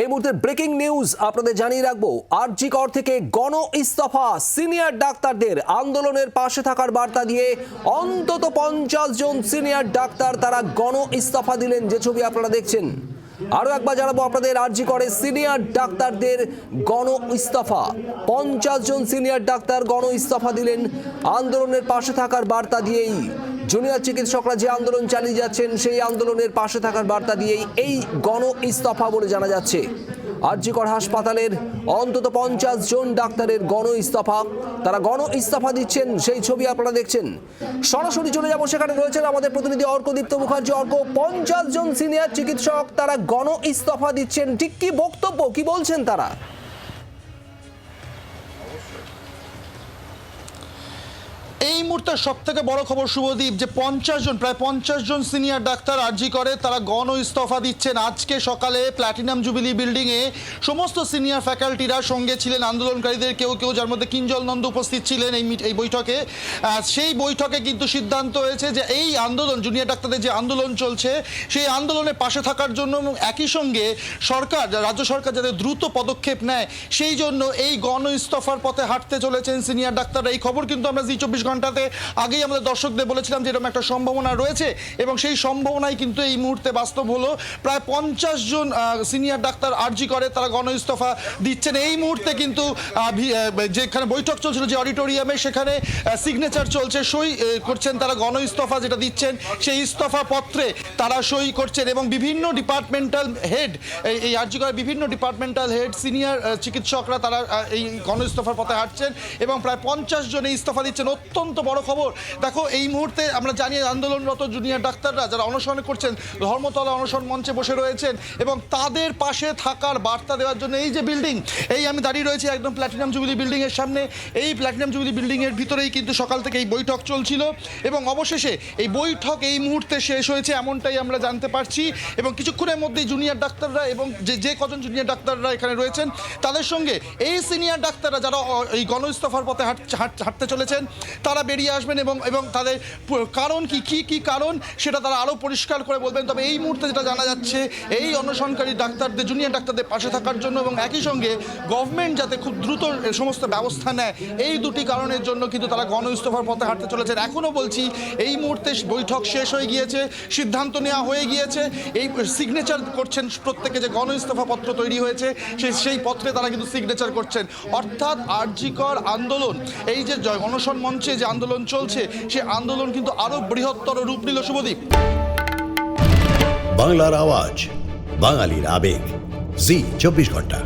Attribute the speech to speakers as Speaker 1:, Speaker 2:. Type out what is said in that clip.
Speaker 1: এই মুহূর্তে breaking news আপনাদের জানিয়ে রাখব। আরজি কর থেকে গণ ইস্তফা সিনিয়র ডাক্তারদের আন্দোলনের পাশে থাকার বার্তা দিয়ে অন্তত পঞ্চাশ জন সিনিয়র ডাক্তার তারা গণ ইস্তফা দিলেন, যে ছবি আপনারা দেখছেন। আরও একবার জানাব আপনাদের, আর্জি করে সিনিয়র ডাক্তারদের গণ ইস্তফা পঞ্চাশ জন সিনিয়র ডাক্তার গণ ইস্তফা দিলেন। আন্দোলনের পাশে থাকার বার্তা দিয়েই জুনিয়র চিকিৎসকরা যে আন্দোলন চালিয়ে যাচ্ছেন, সেই আন্দোলনের পাশে থাকার বার্তা দিয়েই এই গণ ইস্তফা বলে জানা যাচ্ছে। আরজিকর হাসপাতালের অন্তত পঞ্চাশ জন ডাক্তারের গণ ইস্তফা। তারা গণ ইস্তফা দিচ্ছেন, সেই ছবি আপনারা দেখছেন। সরাসরি চলে যাব, সেখানে রয়েছেন আমাদের প্রতিনিধি অর্কদীপ্ত মুখার্জি। অর্ক, পঞ্চাশ জন সিনিয়র চিকিৎসক তারা গণ ইস্তফা দিচ্ছেন। ঠিক কি বক্তব্য, কি বলছেন তারা?
Speaker 2: এই মুহূর্তে সব থেকে বড় খবর শুভদীপ, যে পঞ্চাশ জন, প্রায় পঞ্চাশ জন সিনিয়র ডাক্তার আর্জি করে, তারা গণ ইস্তফা দিচ্ছেন। আজকে সকালে প্ল্যাটিনাম জুবিলি বিল্ডিংয়ে সমস্ত সিনিয়র ফ্যাকাল্টিরা সঙ্গে ছিলেন আন্দোলনকারীদের, কেউ কেউ যার মধ্যে কিঞ্জল নন্দ উপস্থিত ছিলেন এই এই বৈঠকে। সেই বৈঠকে কিন্তু সিদ্ধান্ত হয়েছে যে এই আন্দোলন জুনিয়র ডাক্তারদের যে আন্দোলন চলছে, সেই আন্দোলনের পাশে থাকার জন্য একই সঙ্গে সরকার রাজ্য সরকার যাতে দ্রুত পদক্ষেপ নেয়, সেই জন্য এই গণ ইস্তফার পথে হাঁটতে চলেছেন সিনিয়র ডাক্তাররা। এই খবর কিন্তু আমরা জি চব্বিশ ঘন্টাতে আগেই আমাদের দর্শকদের বলেছিলাম যে এরকম একটা সম্ভাবনা রয়েছে এবং সেই সম্ভাবনাই কিন্তু এই মুহূর্তে বাস্তব হলো। প্রায় পঞ্চাশ জন সিনিয়র ডাক্তার আর্জি করে, তারা গণ ইস্তফা দিচ্ছেন। এই মুহূর্তে কিন্তু যেখানে বৈঠক চলছিল যে অডিটোরিয়ামে, সেখানে সিগনেচার চলছে, সই করছেন তারা গণ ইস্তফা যেটা দিচ্ছেন, সেই ইস্তফা পত্রে তারা সই করছেন এবং বিভিন্ন ডিপার্টমেন্টাল হেড এই আর্জি করে বিভিন্ন ডিপার্টমেন্টাল হেড সিনিয়র চিকিৎসকরা তারা এই গণ ইস্তফার পথে হাঁটছেন এবং প্রায় পঞ্চাশ জন এই ইস্তফা দিচ্ছেন। অত্যন্ত বড় খবর। দেখো, এই মুহূর্তে আমরা জানি আন্দোলনরত জুনিয়র ডাক্তাররা যারা অনশন করছেন, ধর্মতলা অনশন মঞ্চে বসে রয়েছেন এবং তাদের পাশে থাকার বার্তা দেওয়ার জন্য এই যে বিল্ডিং এই আমি দাঁড়িয়ে রয়েছি একদম প্ল্যাটিনাম জুবিলি বিল্ডিংয়ের সামনে। এই প্ল্যাটিনাম জুবিলি বিল্ডিংয়ের ভিতরেই কিন্তু সকাল থেকে এই বৈঠক চলছিল এবং অবশেষে এই বৈঠক এই মুহূর্তে শেষ হয়েছে এমনটাই আমরা জানতে পারছি এবং কিছুক্ষণের মধ্যেই জুনিয়র ডাক্তাররা এবং যে যে কজন জুনিয়র ডাক্তাররা এখানে রয়েছেন, তাদের সঙ্গে এই সিনিয়র ডাক্তাররা যারা, এই গণ ইস্তফার পথে হাঁট- হাঁট- হাঁটতে চলেছেন, তারা বেরিয়ে আসবেন এবং এবং তাদের কারণ কি কি কি কারণ সেটা তারা আরও পরিষ্কার করে বলবেন। তবে এই মুহূর্তে যেটা জানা যাচ্ছে, এই অনশনকারী ডাক্তারদের জুনিয়র ডাক্তারদের পাশে থাকার জন্য এবং একই সঙ্গে গভর্নমেন্ট যাতে খুব দ্রুত সমস্ত ব্যবস্থা নেয়, এই দুটি কারণের জন্য কিন্তু তারা গণ ইস্তফার পথে হাঁটতে চলেছেন। এখনও বলছি, এই মুহূর্তে বৈঠক শেষ হয়ে গিয়েছে, সিদ্ধান্ত নেওয়া হয়ে গিয়েছে, এই সিগনেচার করছেন প্রত্যেকে যে গণ ইস্তফা পত্র তৈরি হয়েছে সেই সেই পত্রে তারা কিন্তু সিগনেচার করছেন। অর্থাৎ আর্জিকর আন্দোলন, এই যে অনশন মঞ্চে যে আন্দোলন চলছে, সে আন্দোলন কিন্তু আরও বৃহত্তর রূপ নিল শুভদীপ।
Speaker 3: বাংলার আওয়াজ, বাঙালির আবেগ। জি, চব্বিশ ঘণ্টা।